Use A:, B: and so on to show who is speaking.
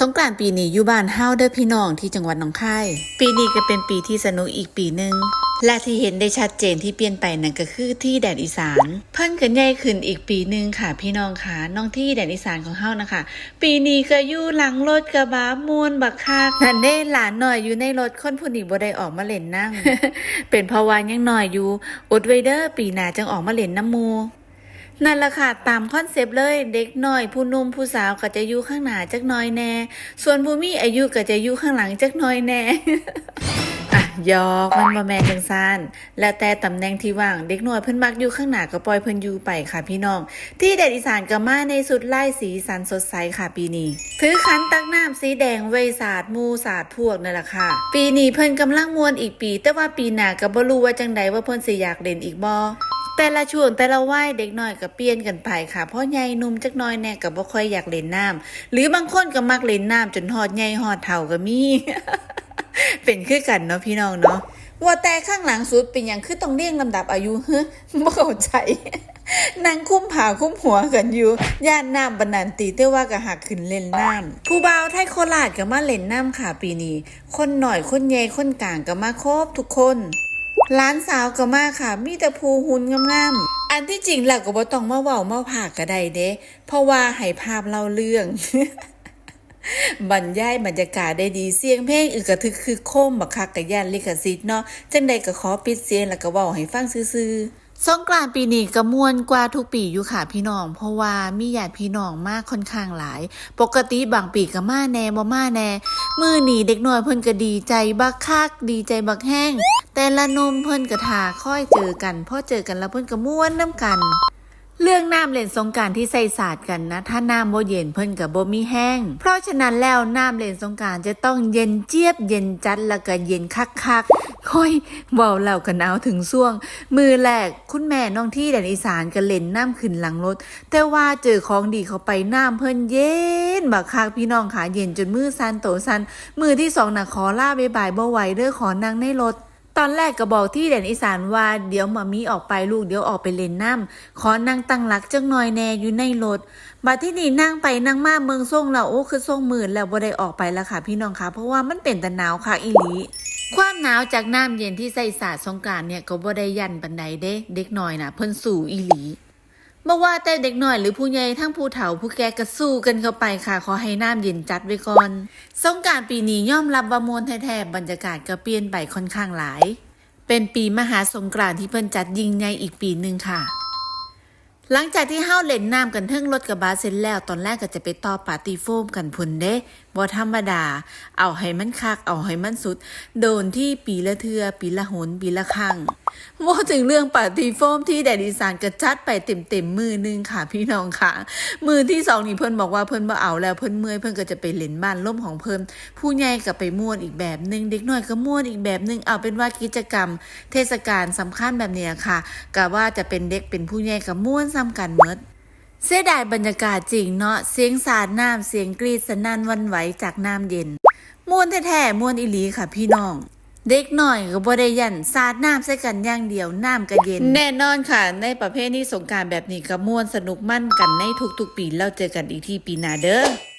A: สงกรานต์ปีนี้อยู่บ้านเฮาเด้อพี่น้องที่จังหวัดหนองคาย ปีนี้ก็เป็นปีที่สนุกอีกปีหนึ่งและที่เห็นได้ชัดเจนที่เปลี่ยนไปนั่นก็คือที่แดนอีสาน เพิ่นกันใหญ่ขึ้นอีกปีหนึ่งค่ะ พี่น้องค่ะน้องที่แดนอีสานของเฮานะคะ ปีนี้ก็อยู่หลังรถกระบะมวนบักคักนั่นเด้หลานหน่อยอยู่ในรถคนผู้นี้บ่ได้ออกมาเล่นนั่งเป็นเพราะว่ายังน้อยอยู่อดไว้เด้อปีหน้าจังออกมาเล่นน้ำหมู นั่นแหละค่ะตามคอนเซปต์เลย เด็กน้อยผู้หนุ่มผู้สาวก็จะอยู่ข้างหน้าจักน้อยแน่ ส่วนผู้มีอายุก็จะอยู่ข้างหลังจักน้อยแน่อะยอกมันบ่แม่นจังซานแล้วแต่ตำแหน่งที่ว่างเด็กน้อยเพิ่นมักอยู่ข้างหน้าก็ปล่อยเพิ่นอยู่ไปค่ะพี่น้อง ที่แดดอีสานก็มาในสุดไล่สีสันสดใสค่ะปีนี้ ถือขันตักน้ำสีแดงไว้สาดมูสาดพวกนั่นแหละค่ะ ปีนี้เพิ่นกำลังมวนอีกปี แต่ว่าปีหน้าก็บ่รู้ว่าจังใดว่าเพิ่นสิอยากเล่นอีกบ่ แต่ละช่วงแต่ละวัยเด็กน้อยก็เปลี่ยนกันไปค่ะเพราะใหญ่หนุ่มจักหน้อยแน่ก็บ่ค่อยอยากเล่นน้ำหรือบางคนก็มักเล่นน้ำจนฮอดใหญ่ฮอดเฒ่าก็มี เป็นคือกันเนาะพี่น้องเนาะว่าแต่ข้างหลังสุดเป็นอย่างคือต้องเรียงลำดับอายุเฮ้บ่เข้าใจนั่งคุ้มผาคุ้มหัวกันอยู่ ย่านน้ำบันนันตีเต้ว่าก็หักขึ้นเล่นน้ำผู้บ่าวไทยโคราชก็มาเล่นน้ำค่ะปีนี้ คนหน่อยคนใหญ่คนกลางก็มาครบทุกคน ร้านสาวก็มาค่ะ มีแต่ภูหุ่นงามๆอันที่จริงแล้วก็บ่ต้องมาเว้ามาผากก็ได้เด้เพราะว่าให้ภาพเล่าเรื่องบรรยายบรรยากาศได้ดีเสียงเพลงอึกกระทึกคือโคมบักคักกะย่านลิขสิทธิ์เนาะจังใดก็ขอปิดเสียงแล้วก็เว้าให้ฟังซื่อๆสงกรานต์ปีนี้ก็ม่วนกว่าทุกปีอยู่ค่ะพี่น้อง เพราะว่ามีญาติพี่น้องมากค่อนข้างหลาย ปกติบางปีก็มาแน่บ่มาแน่ มือหนีเด็กน้อยเพิ่นก็ดีใจบักคักดีใจบักแห้ง แต่ละนมเพิ่นก็ทาค่อยเจอกันพอเจอกันแล้วเพิ่นก็ม่วนน้ำกัน เรื่องน้ำเล่นสงการที่ใส่ศาสตร์กันนะ ถ้าน้ำโบเย็นเพิ่นกับโบมีแห้ง เพราะฉะนั้นแล้วน้ำเล่นสงการจะต้องเย็นเจี๊ยบเย็นจัดแล้วก็เย็นคักๆค่อยเว้าเล่ากันเอาถึงช่วง มือแรกคุณแม่น้องที่แดนอีสานก็เล่นน้ำขึ้นหลังรถ แต่ว่าเจอของดีเขาไปน้ำเพิ่นเย็นบักคักพี่น้องขาเย็นจนมือสันโตสันมือที่สองน่ะขอลาบ๊ายบายบ่ไหวเด้อขอนั่งในรถ ตอนแรกก็บอกที่แดนอีสานว่าเดี๋ยวมามีออกไปลูกเดี๋ยวออกไปเล่นน้ำขอนั่งตั้งหลักจังหน่อยแน่อยู่ในรถบัดที่นี่นั่งไปนั่งมาเมืองส่งเราโอ้คือส่งหมื่นแล้วบ่ได้ออกไปแล้วค่ะ พี่น้องคะเพราะว่ามันเป็นตะหนาวค่ะอีหลีความหนาวจากน้ำเย็นที่ใส่สาดสงการเนี่ยก็บ่ได้ยันบันไดเด้ เด็กน้อยนะเพิ่นสู่อีหลี บ่ว่าแต่เด็กหน้อยหรือผู้ใหญ่ทั้งผู้เฒ่าผู้แก่ก็สู้กันเข้าไปค่ะ ขอให้น้ำเย็นจัดไว้ก่อนสงการปีนี้ย่อมรับว่ามวลแท้ๆบรรยากาศก็เปลี่ยนไปค่อนข้างหลาย เป็นปีมหาสงกรานต์ที่เพิ่นจัดยิ่งใหญ่อีกปีหนึ่งค่ะ หลังจากที่เฮาเล่นน้ำกันเทิงรถกระบะเสร็จแล้วตอนแรกก็จะไปต่อปาร์ตี้โฟมกันพุ่นเด้บ่ธรรมดา เอาให้มันคัก เอาให้มันสุด โดนที่ปีละเทือ ปีละหน ปีละครั้งว่าถึงเรื่องปาร์ตี้โฟมที่แดดอีสานก็จัดไปเต็มๆมือหนึงค่ะพี่น้องค่ะ มือที่สองนี่เพิ่นบอกว่าเพิ่นบ่เอาแล้วเพิ่นเมื่อยเพิ่นก็จะไปเล่นบ้านล่มของเพิ่นผู้ใหญ่ก็ไปม่วนอีกแบบหนึงเด็กน้อยก็ม่วนอีกแบบหนึงเอาเป็นว่ากิจกรรม เทศกาลสำคัญแบบเนี้ยค่ะก็ว่าจะเป็นเด็กเป็นผู้ใหญ่ก็ม่วนซ้ำกันเมด เสียดายบรรยากาศจริงเนาะ เสียงสาดน้ำเสียงกรีดสนั่นวันไหวจากน้ำเย็นม่วนแท้ๆม่วนอิหลีค่ะพี่น้อง เด็กหน่อยก็บ่ได้ยันสาดน้ำใส่กันอย่างเดียวน้ำก็เย็น แน่นอนค่ะ ในประเภทนี้สงการแบบนี้ก็ม่วนสนุกมั่นกันในทุกๆปีเราเจอกันอีกที่ปีหน้าเด้อ